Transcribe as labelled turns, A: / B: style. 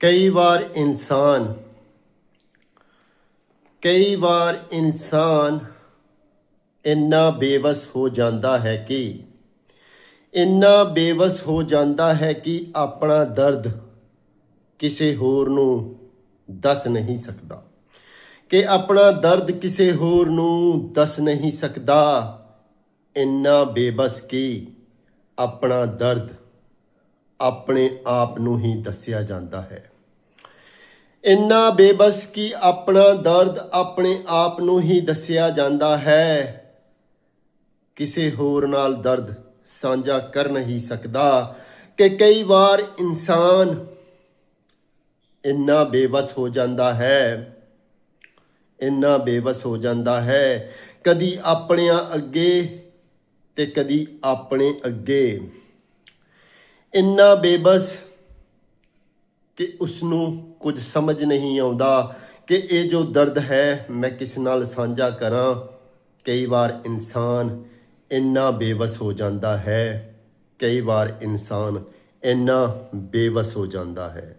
A: ਕਈ ਵਾਰ ਇਨਸਾਨ, ਕਈ ਵਾਰ ਇਨਸਾਨ ਇੰਨਾ ਬੇਵਸ ਹੋ ਜਾਂਦਾ ਹੈ ਕਿ, ਇੰਨਾ ਬੇਵਸ ਹੋ ਜਾਂਦਾ ਹੈ ਕਿ ਆਪਣਾ ਦਰਦ ਕਿਸੇ ਹੋਰ ਨੂੰ ਦੱਸ ਨਹੀਂ ਸਕਦਾ। ਕਿ ਆਪਣਾ ਦਰਦ ਕਿਸੇ ਹੋਰ ਨੂੰ ਦੱਸ ਨਹੀਂ ਸਕਦਾ। ਇੰਨਾ ਬੇਬਸ ਕਿ ਆਪਣਾ ਦਰਦ ਆਪਣੇ ਆਪ ਨੂੰ ਹੀ ਦੱਸਿਆ ਜਾਂਦਾ ਹੈ। ਇੰਨਾ ਬੇਬਸ ਕਿ ਆਪਣਾ ਦਰਦ ਆਪਣੇ ਆਪ ਨੂੰ ਹੀ ਦੱਸਿਆ ਜਾਂਦਾ ਹੈ। ਕਿਸੇ ਹੋਰ ਨਾਲ ਦਰਦ ਸਾਂਝਾ ਕਰ ਨਹੀਂ ਸਕਦਾ ਕਿ ਕਈ ਵਾਰ ਇਨਸਾਨ ਇੰਨਾ ਬੇਵਸ ਹੋ ਜਾਂਦਾ ਹੈ, ਇੰਨਾ ਬੇਵਸ ਹੋ ਜਾਂਦਾ ਹੈ, ਕਦੀ ਆਪਣਿਆਂ ਅੱਗੇ ਤੇ ਕਦੀ ਆਪਣੇ ਅੱਗੇ। ਇੰਨਾ ਬੇਬਸ ਕਿ ਉਸ ਨੂੰ ਕੁਝ ਸਮਝ ਨਹੀਂ ਆਉਂਦਾ ਕਿ ਇਹ ਜੋ ਦਰਦ ਹੈ, ਮੈਂ ਕਿਸ ਨਾਲ ਸਾਂਝਾ ਕਰਾਂ? ਕਈ ਵਾਰ ਇਨਸਾਨ ਇੰਨਾ ਬੇਵਸ ਹੋ ਜਾਂਦਾ ਹੈ, ਕਈ ਵਾਰ ਇਨਸਾਨ ਇੰਨਾ ਬੇਵਸ ਹੋ ਜਾਂਦਾ ਹੈ।